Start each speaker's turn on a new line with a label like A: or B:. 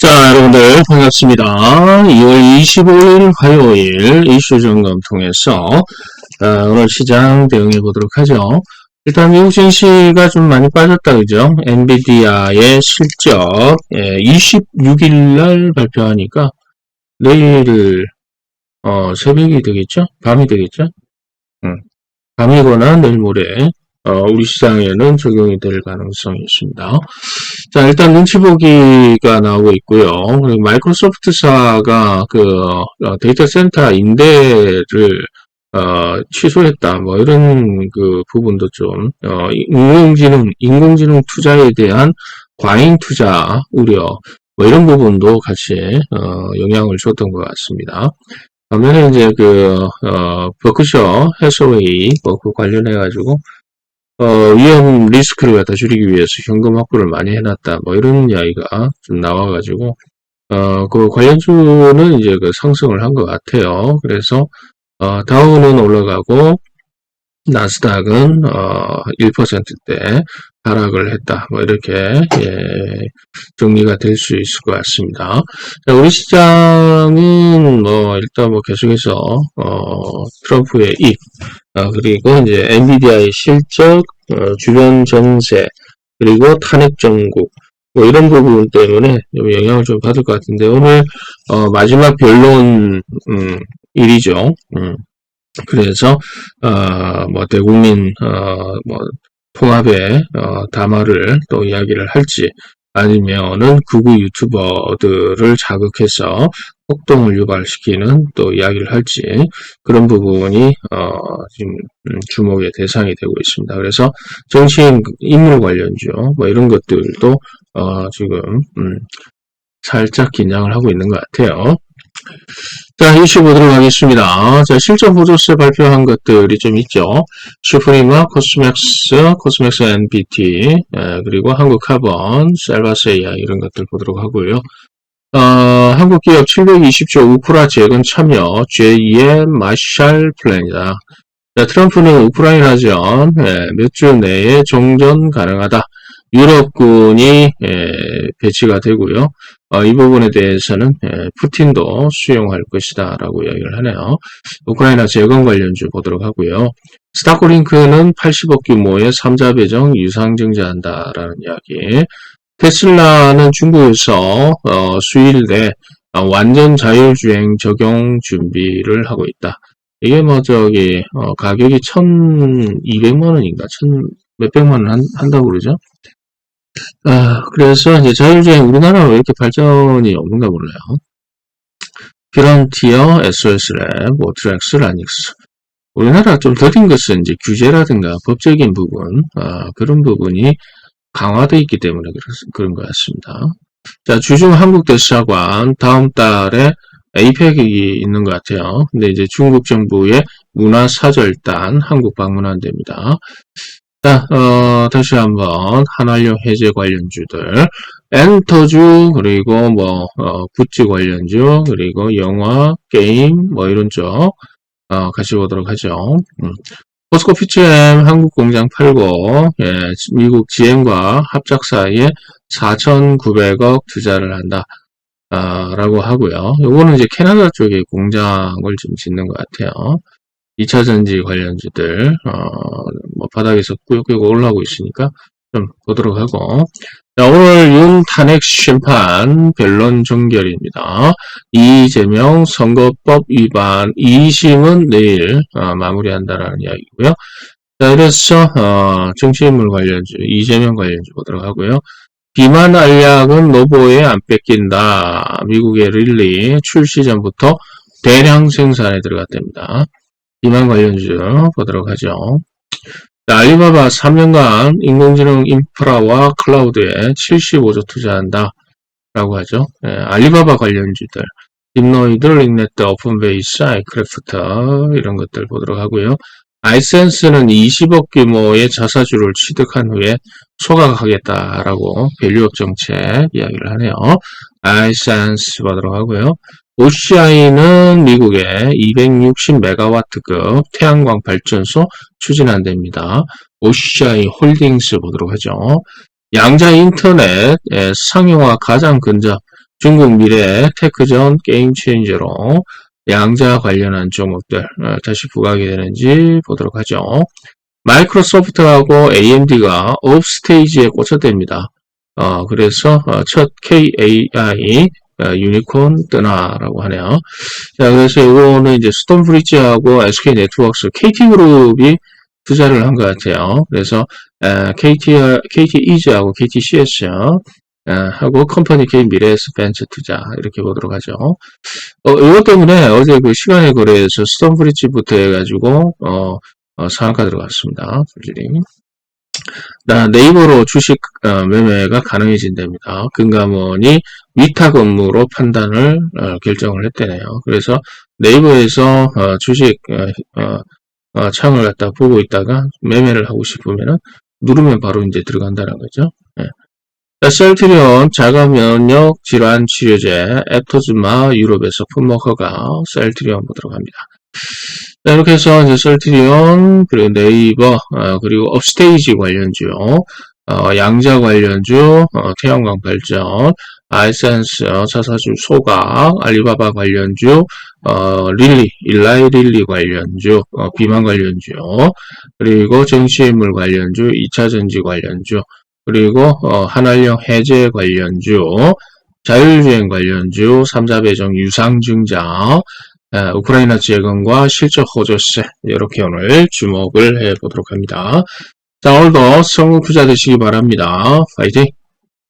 A: 자, 여러분들 반갑습니다. 2월 25일 화요일 이슈 점검 통해서 어, 오늘 시장 대응해 보도록 하죠. 일단 미국 증시가 좀 많이 빠졌다 그죠? 엔비디아의 실적 예, 26일 날 발표하니까 내일 어, 새벽이 되겠죠? 밤이 되겠죠? 음, 밤이거나 내일 모레 어, 우리 시장에는 적용이 될 가능성이 있습니다. 자, 일단 눈치 보기가 나오고 있고요. 그리고 마이크로소프트사가 그 어, 데이터 센터 임대를 어, 취소했다. 뭐 이런 그 부분도 좀 어, 인공지능 인공지능 투자에 대한 과잉 투자 우려 뭐 이런 부분도 같이 어, 영향을 줬던 것 같습니다. 반면에 이제 그 어, 버크셔 해서웨이 뭐 그 관련해 가지고 어, 위험 리스크를 갖다 줄이기 위해서 현금 확보를 많이 해놨다. 뭐 이런 이야기가 좀 나와가지고 어, 그 관련주는 이제 그 상승을 한 것 같아요. 그래서 어, 다우는 올라가고 나스닥은 어, 1%대 하락을 했다. 뭐 이렇게 예, 정리가 될 수 있을 것 같습니다. 자, 우리 시장은 뭐 일단 뭐 계속해서 어, 트럼프의 입 어, 그리고 이제 엔비디아의 실적, 어, 주변 정세 그리고 탄핵 정국 뭐 이런 부분 때문에 좀 영향을 좀 받을 것 같은데 오늘 어, 마지막 변론 음, 일이죠. 음. 그래서 어, 뭐 대국민 어, 뭐 통합의 어, 담화를 또 이야기를 할지 아니면은 극우 유튜버들을 자극해서 폭동을 유발시키는 또 이야기를 할지 그런 부분이 어, 지금 음, 주목의 대상이 되고 있습니다. 그래서 정치인 인물 관련주 뭐 이런 것들도 어, 지금 음, 살짝 긴장을 하고 있는 것 같아요. 자, 이슈 보도록 하겠습니다. 자, 실전 보조세 발표한 것들이 좀 있죠. 슈프리마, 코스맥스, 코스맥스 NBT, 예, 그리고 한국카본, 셀바세이아 이런 것들 보도록 하고요. 어, 한국기업 720조 우크라 재건 참여 제2의 마샬 플랜이다. 자, 트럼프는 우크라이나 전 예, 몇주 내에 종전 가능하다. 유럽군이 예, 배치가 되고요. 어, 이 부분에 대해서는 예, 푸틴도 수용할 것이다 라고 이야기를 하네요. 우크라이나 재건 관련주 보도록 하고요. 스타코링크는 80억 규모의 3자 배정 유상증자한다 라는 이야기. 테슬라는 중국에서 어, 수일 내 어, 완전 자율주행 적용 준비를 하고 있다. 이게 뭐 저기 어, 가격이 1,200만 원인가 1,000 몇백만 원 한, 다고 그러죠. 아, 그래서 이제 자율주행 우리나라는 왜 이렇게 발전이 없는가 몰라요. 피런티어, SOS랩, 모트렉스, 라닉스. 우리나라 좀 더딘 것은 이제 규제라든가 법적인 부분, 아, 그런 부분이 강화되어 있기 때문에 그런 것 같습니다. 자, 주중 한국 대사관 다음 달에 에이펙이 있는 것 같아요. 근데 이제 중국 정부의 문화사절단 한국 방문한답니다. 자, 어, 다시 한번 한알료 해제 관련주들, 엔터주, 그리고 뭐, 어, 굿즈 관련주, 그리고 영화, 게임, 뭐 이런 쪽, 어, 같이 보도록 하죠. 음. 포스코 피치엠 한국 공장 팔고, 예, 미국 GM과 합작 사이에 4,900억 투자를 한다. 아, 라고 하고요. 요거는 이제 캐나다 쪽에 공장을 좀 짓는 것 같아요. 2차 전지 관련주들 어, 뭐 바닥에서 꾸역꾸역 올라오고 있으니까 좀 보도록 하고 자, 오늘 윤 탄핵 심판 변론 종결입니다. 이재명 선거법 위반 2심은 내일 어, 마무리한다라는 이야기고요. 자, 그래서 어, 정치인물 관련주, 이재명 관련주 보도록 하고요. 비만 알약은 노보에 안 뺏긴다. 미국의 릴리 출시 전부터 대량 생산에 들어갔답니다. 비만 관련주 보도록 하죠. 알리바바 3년간 인공지능 인프라와 클라우드에 75조 투자한다. 라고 하죠. 예, 알리바바 관련주들. 딥노이드, 링네트, 오픈베이스, 아이크래프트 이런 것들 보도록 하고요. 아이센스는 20억 규모의 자사주를 취득한 후에 소각하겠다라고 밸류업 정책 이야기를 하네요. 아이센스 보도록 하고요. OCI는 미국의 260메가와트급 태양광 발전소 추진한답니다. OCI 홀딩스 보도록 하죠. 양자 인터넷 상용화 가장 근접 중국 미래, 테크전, 게임 체인저로 양자 관련한 종목들 어, 다시 부각이 되는지 보도록 하죠. 마이크로소프트하고 AMD가 업 스테이지에 꽂혔답니다. 어, 그래서 어, 첫 KAI 어, 유니콘 뜨나라고 하네요. 자, 그래서 이거는 이제 스톤브리지하고 SK 네트워크스, KT그룹이 투자를 한 것 같아요. 그래서 에, KT, KT 이즈하고 KT CS 에, 하고 컴퍼니 K 미래에스 벤처 투자 이렇게 보도록 하죠. 어, 이것 때문에 어제 그 시간의 거래에서 스톤브리지부터 해가지고 어, 어, 상한가 들어갔습니다. 솔직히. 나 네이버로 주식 어, 매매가 가능해진답니다. 금감원이 위탁 업무로 판단을 어, 결정을 했대네요. 그래서 네이버에서 어, 주식 창을 갖다 보고 있다가 매매를 하고 싶으면은 누르면 바로 이제 들어간다는 거죠. 예. 자, 셀트리온 자가 면역 질환 치료제 에토즈마 유럽에서 품목 허가 셀트리온 보도록 합니다. 자, 이렇게 해서 이제 셀트리온 그리고 네이버 어, 그리고 업스테이지 관련주 어, 양자 관련주 어, 태양광 발전 아이센스 어, 자사주 소각 알리바바 관련주 어, 릴리 일라이 릴리 관련주 어, 비만 관련주 그리고 정치인물 관련주 2차전지 관련주 그리고 어, 한알령 해제 관련주 자율주행 관련주 3자 배정 유상증자 에, 우크라이나 재건과 실적 호조세 이렇게 오늘 주목을 해보도록 합니다. 자 오늘도 성공 투자 되시기 바랍니다. 파이팅!